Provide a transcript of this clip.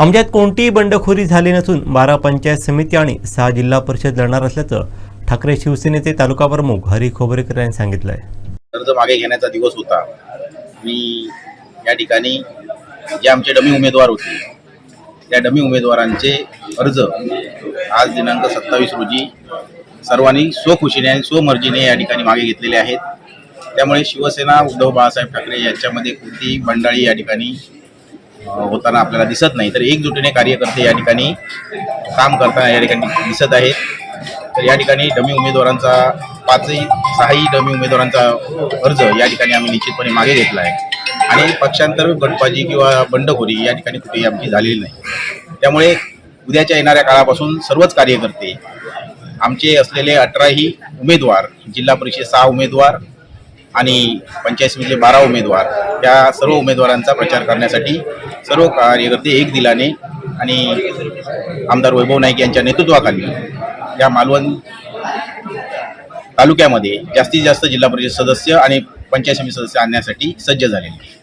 आमच्यात कोणतीही बंडखोरी झाली नसून बारा पंचायत समिती आणि सहा जिल्हा परिषद लढणार असल्याचं ठाकरे शिवसेनेचे तालुका प्रमुख हरी खोबरेकर यांनी सांगितलं आहे कर्ज मागे घेण्याचा दिवस होता. मी या ठिकाणी जे आमचे डमी उमेदवार होते त्या डमी उमेदवारांचे अर्ज आज दिनांक सत्तावीस रोजी सर्वांनी स्वखुशीने आणि स्वमर्जीने या ठिकाणी मागे घेतलेले आहेत. त्यामुळे शिवसेना उद्धव बाळासाहेब ठाकरे यांच्यामध्ये कोणतीही बंडाळी या ठिकाणी होताना आपल्याला दिसत नाही. तर एकजुटीने कार्यकर्ते या ठिकाणी काम करताना या ठिकाणी दिसत आहेत. तर या ठिकाणी डमी उमेदवारांचा पाचही सहाही डमी उमेदवारांचा अर्ज या ठिकाणी आम्ही निश्चितपणे मागे घेतला आहे. आणि पक्षांतर गटबाजी किंवा बंडखोरी या ठिकाणी कुठेही आमची झालेली नाही. त्यामुळे उद्याच्या येणाऱ्या काळापासून सर्वच कार्यकर्ते आमचे असलेले अठराही उमेदवार जिल्हा परिषद सहा उमेदवार आणि पंचायत समितीचे बारा उमेदवार या सर्व उमेदवारांचा प्रचार करण्यासाठी सर्व कार्यकर्ते एक दिलाने आणि आमदार वैभव नाईक यांच्या नेतृत्वाखाली या मालवण तालुक्यामध्ये जास्तीत जास्त जिल्हा परिषद सदस्य आणि पंचायत समिती सदस्य आणण्यासाठी सज्ज झालेले